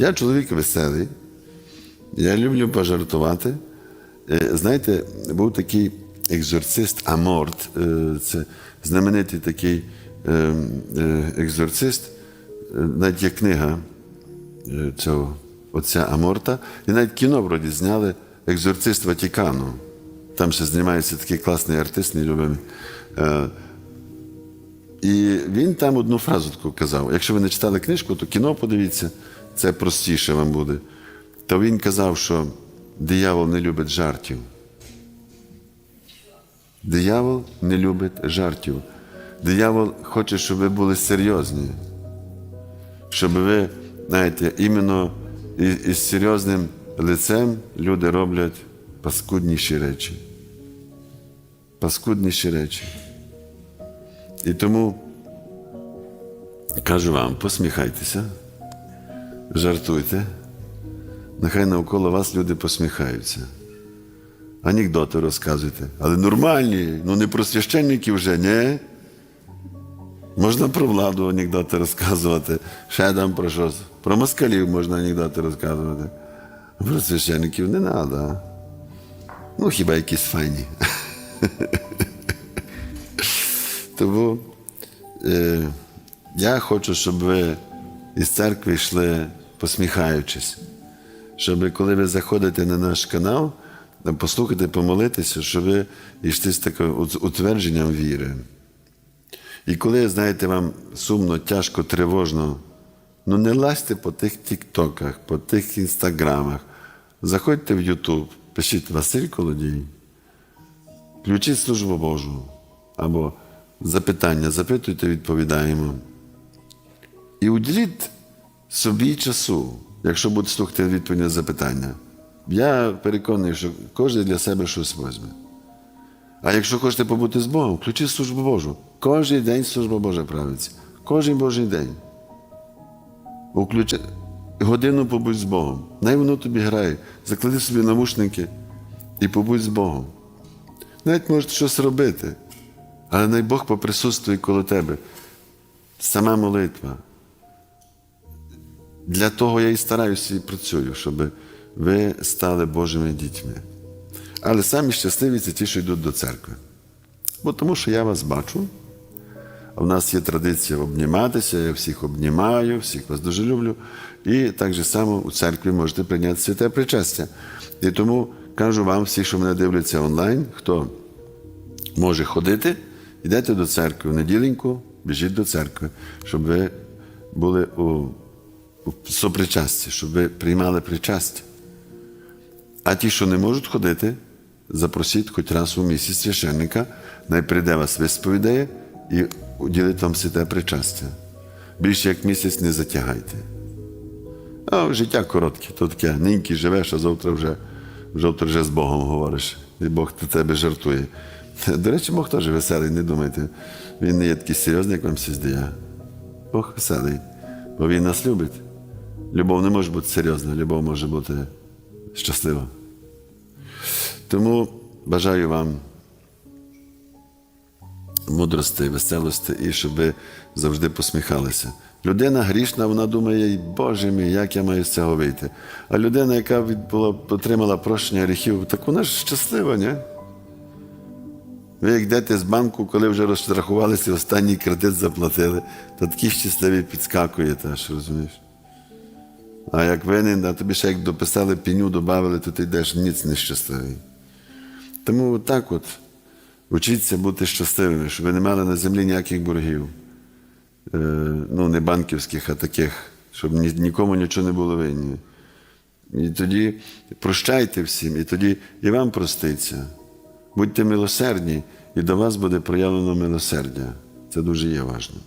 Я чоловік веселий, я люблю пожартувати. Е, Знаєте, був такий екзорцист Аморт, е, це знаменитий такий е, екзорцист, навіть є книга цього отця Аморта, і навіть кіно вроді зняли Екзорцист Ватикану. Там ще знімається такий класний артист, нелюбимий. І він там одну фразу таку казав. Якщо ви не читали книжку, то кіно подивіться, це простіше вам буде. То він казав, що диявол не любить жартів. Диявол не любить жартів. Диявол хоче, щоб ви були серйозні. Щоб ви, знаєте, іменно із, серйозним лицем люди роблять паскудніші речі. Паскудніші речі. І тому кажу вам, посміхайтеся, жартуйте. Нехай навколо вас люди посміхаються. Анекдоти розказуйте. Але нормальні, ну не про священників вже, ні. Можна про владу анекдоти розказувати, ще там про щось. Про москалів можна анекдоти розказувати. Про священників не треба. Ну, хіба якісь файні. Тому е, я хочу, щоб ви із церкви йшли посміхаючись. Щоб коли ви заходите на наш канал, послухати, помолитися, щоб ви йшли з таким утвердженням віри. І коли, знаєте, вам сумно, тяжко, тривожно, ну не лазьте по тих тіктоках, по тих інстаграмах. Заходьте в Ютуб, пишіть Василь Колодій, включіть службу Божу або запитання, запитуйте, відповідаємо. І уділіть собі часу, якщо будете слухати відповідь на запитання. Я переконаний, що кожен для себе щось возьме. А якщо хочете побути з Богом, включіть службу Божу. Кожен день служба Божа правиться. Кожен Божий день. Включи... Годину побудь з Богом. Най воно тобі грає. Заклади собі навушники і побудь з Богом. Навіть можете щось робити, але най Бог поприсутствує коло тебе. Сама молитва. Для того я і стараюся і працюю, щоб ви стали Божими дітьми. Але самі щасливі це ті, що йдуть до церкви. Бо тому що я вас бачу. А в нас є традиція обніматися, я всіх обнімаю, всіх вас дуже люблю. І так же само у церкві можете прийняти святе причастя. І тому кажу вам, всі, що мене дивляться онлайн, хто може ходити, йдете до церкви в неділеньку, біжіть до церкви, щоб ви були у, у сопричасті, щоб ви приймали причастя. А ті, що не можуть ходити, запросіть хоч раз у місяць священника, най прийде вас висповідає і уділить вам святе причастя. Більше як місяць не затягайте. А життя коротке, то таке, ниньки живеш, а завтра вже, завтра вже з Богом говориш. І Бог до тебе жартує. До речі, Бог теж веселий, не думайте. Він не є такий серйозний, як вам всі здає. Бог веселий, бо Він нас любить. Любов не може бути серйозна, любов може бути щаслива. Тому бажаю вам мудрості, веселості і щоб ви завжди посміхалися. Людина грішна, вона думає, Боже мій, як я маю з цього вийти. А людина, яка була, отримала прощення гріхів, так вона ж щаслива, ні? Ви як йдете з банку, коли вже розрахувалися, останній кредит заплатили, то такі щасливі підскакує теж, розумієш? А як винен, а тобі ще як дописали пеню, додали, то ти йдеш ніц нещасливий. Тому так от, учіться бути щасливими, щоб ви не мали на землі ніяких боргів. Е, ну, не банківських, а таких, щоб ні, нікому нічого не було винні. І тоді прощайте всім, і тоді і вам проститься. Будьте милосердні, і до вас буде проявлено милосердя. Це дуже є важливо.